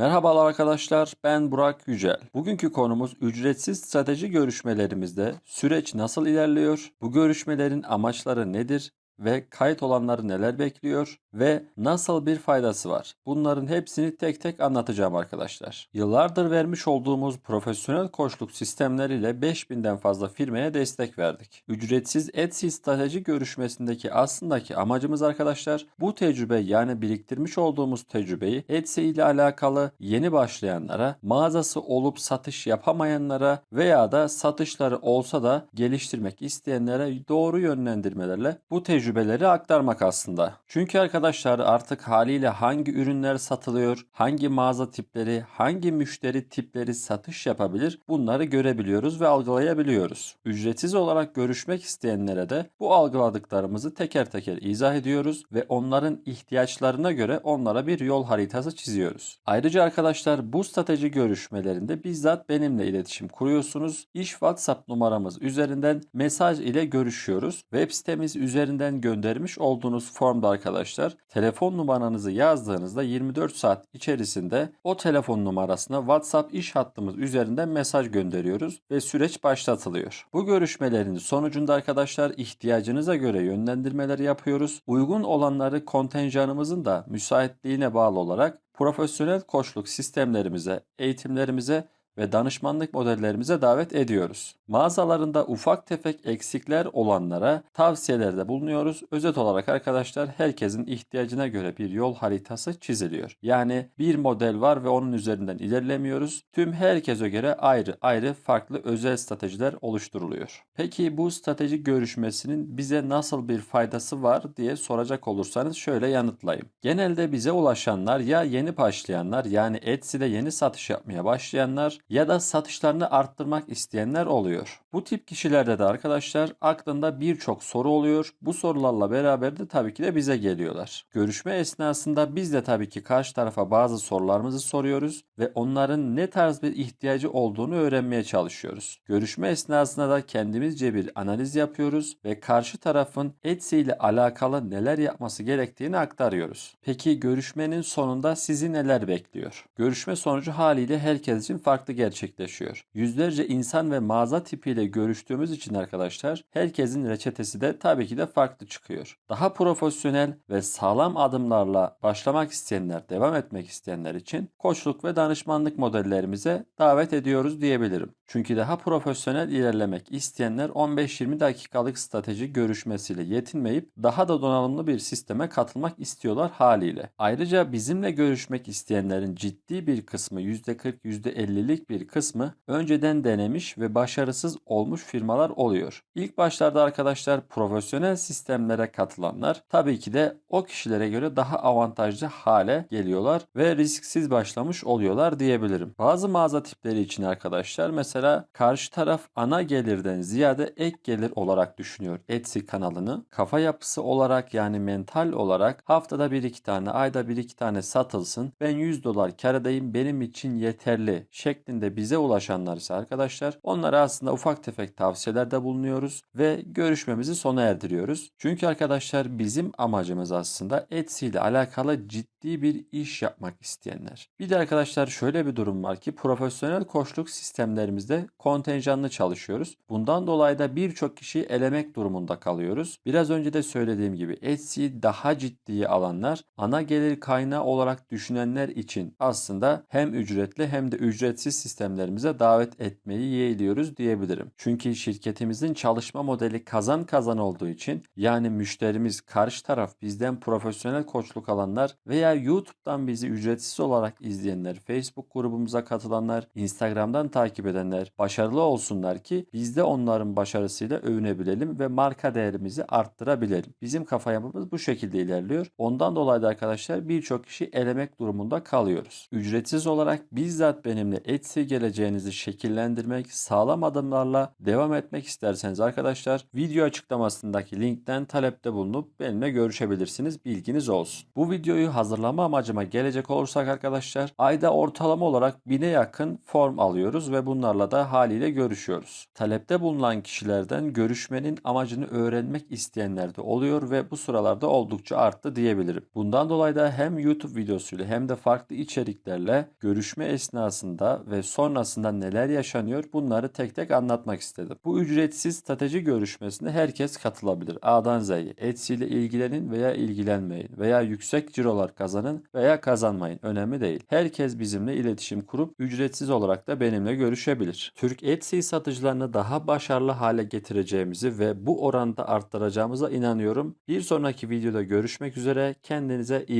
Merhabalar arkadaşlar, ben Burak Yücel. Bugünkü konumuz ücretsiz strateji görüşmelerimizde süreç nasıl ilerliyor, bu görüşmelerin amaçları nedir ve kayıt olanları neler bekliyor ve nasıl bir faydası var? Bunların hepsini tek tek anlatacağım arkadaşlar. Yıllardır vermiş olduğumuz profesyonel koçluk sistemleriyle 5000'den fazla firmaya destek verdik. Ücretsiz Etsy strateji görüşmesindeki aslındaki amacımız arkadaşlar bu tecrübe yani biriktirmiş olduğumuz tecrübeyi Etsy ile alakalı yeni başlayanlara, mağazası olup satış yapamayanlara veya da satışları olsa da geliştirmek isteyenlere doğru yönlendirmelerle bu tecrübeleri aktarmak aslında. Çünkü arkadaşlar artık haliyle hangi ürünler satılıyor, hangi mağaza tipleri, hangi müşteri tipleri satış yapabilir bunları görebiliyoruz ve algılayabiliyoruz. Ücretsiz olarak görüşmek isteyenlere de bu algıladıklarımızı teker teker izah ediyoruz ve onların ihtiyaçlarına göre onlara bir yol haritası çiziyoruz. Ayrıca arkadaşlar bu strateji görüşmelerinde bizzat benimle iletişim kuruyorsunuz. İş WhatsApp numaramız üzerinden mesaj ile görüşüyoruz. Web sitemiz üzerinden göndermiş olduğunuz formda arkadaşlar telefon numaranızı yazdığınızda 24 saat içerisinde o telefon numarasına WhatsApp iş hattımız üzerinden mesaj gönderiyoruz ve süreç başlatılıyor. Bu görüşmelerin sonucunda arkadaşlar ihtiyacınıza göre yönlendirmeler yapıyoruz. Uygun olanları kontenjanımızın da müsaitliğine bağlı olarak profesyonel koçluk sistemlerimize, eğitimlerimize ve danışmanlık modellerimize davet ediyoruz. Mağazalarında ufak tefek eksikler olanlara tavsiyelerde bulunuyoruz. Özet olarak arkadaşlar herkesin ihtiyacına göre bir yol haritası çiziliyor. Yani bir model var ve onun üzerinden ilerlemiyoruz. Tüm herkese göre ayrı ayrı farklı özel stratejiler oluşturuluyor. Peki bu strateji görüşmesinin bize nasıl bir faydası var diye soracak olursanız şöyle yanıtlayayım. Genelde bize ulaşanlar ya yeni başlayanlar yani Etsy'de yeni satış yapmaya başlayanlar ya da satışlarını arttırmak isteyenler oluyor. Bu tip kişilerde de arkadaşlar aklında birçok soru oluyor. Bu sorularla beraber de tabii ki de bize geliyorlar. Görüşme esnasında biz de tabii ki karşı tarafa bazı sorularımızı soruyoruz ve onların ne tarz bir ihtiyacı olduğunu öğrenmeye çalışıyoruz. Görüşme esnasında da kendimizce bir analiz yapıyoruz ve karşı tarafın Etsy ile alakalı neler yapması gerektiğini aktarıyoruz. Peki görüşmenin sonunda sizi neler bekliyor? Görüşme sonucu haliyle herkes için farklı gerçekleşiyor. Yüzlerce insan ve mağaza tipiyle görüştüğümüz için arkadaşlar herkesin reçetesi de tabii ki de farklı çıkıyor. Daha profesyonel ve sağlam adımlarla başlamak isteyenler, devam etmek isteyenler için koçluk ve danışmanlık modellerimize davet ediyoruz diyebilirim. Çünkü daha profesyonel ilerlemek isteyenler 15-20 dakikalık strateji görüşmesiyle yetinmeyip daha da donanımlı bir sisteme katılmak istiyorlar haliyle. Ayrıca bizimle görüşmek isteyenlerin ciddi bir kısmı %40, %50'lik bir kısmı önceden denemiş ve başarısız olmuş firmalar oluyor. İlk başlarda arkadaşlar profesyonel sistemlere katılanlar tabii ki de o kişilere göre daha avantajlı hale geliyorlar ve risksiz başlamış oluyorlar diyebilirim. Bazı mağaza tipleri için arkadaşlar mesela karşı taraf ana gelirden ziyade ek gelir olarak düşünüyor Etsy kanalını. Kafa yapısı olarak yani mental olarak haftada bir iki tane ayda bir iki tane satılsın ben 100 dolar kar edeyim benim için yeterli şeklinde bize ulaşanlar ise arkadaşlar onlara aslında ufak tefek tavsiyelerde bulunuyoruz ve görüşmemizi sona erdiriyoruz. Çünkü arkadaşlar bizim amacımız aslında Etsy ile alakalı ciddi bir iş yapmak isteyenler. Bir de arkadaşlar şöyle bir durum var ki profesyonel koçluk sistemlerimizde kontenjanlı çalışıyoruz. Bundan dolayı da birçok kişiyi elemek durumunda kalıyoruz. Biraz önce de söylediğim gibi Etsy'yi daha ciddiye alanlar ana gelir kaynağı olarak düşünenler için aslında hem ücretli hem de ücretsiz sistemlerimize davet etmeyi yeğliyoruz diyebilirim. Çünkü şirketimizin çalışma modeli kazan kazan olduğu için yani müşterimiz karşı taraf bizden profesyonel koçluk alanlar veya YouTube'dan bizi ücretsiz olarak izleyenler, Facebook grubumuza katılanlar, Instagram'dan takip edenler başarılı olsunlar ki biz de onların başarısıyla övünebilelim ve marka değerimizi arttırabilelim. Bizim kafa yapımız bu şekilde ilerliyor. Ondan dolayı da arkadaşlar birçok kişi elemek durumunda kalıyoruz. Ücretsiz olarak bizzat benimle Etsy geleceğinizi şekillendirmek, sağlam adımlarla devam etmek isterseniz arkadaşlar video açıklamasındaki linkten talepte bulunup benimle görüşebilirsiniz. Bilginiz olsun. Bu videoyu hazırlama amacıma gelecek olursak arkadaşlar ayda ortalama olarak 1000'e yakın form alıyoruz ve bunlarla da haliyle görüşüyoruz. Talepte bulunan kişilerden görüşmenin amacını öğrenmek isteyenler de oluyor ve bu sıralarda oldukça arttı diyebilirim. Bundan dolayı da hem YouTube videosuyla hem de farklı içeriklerle görüşme esnasında ve sonrasında neler yaşanıyor bunları tek tek anlatmak istedim. Bu ücretsiz strateji görüşmesine herkes katılabilir. A'dan Z'ye. Etsy ile ilgilenin veya ilgilenmeyin veya yüksek cirolar kazanın veya kazanmayın. Önemli değil. Herkes bizimle iletişim kurup ücretsiz olarak da benimle görüşebilir. Türk Etsy satıcılarını daha başarılı hale getireceğimizi ve bu oranda arttıracağımıza inanıyorum. Bir sonraki videoda görüşmek üzere. Kendinize iyi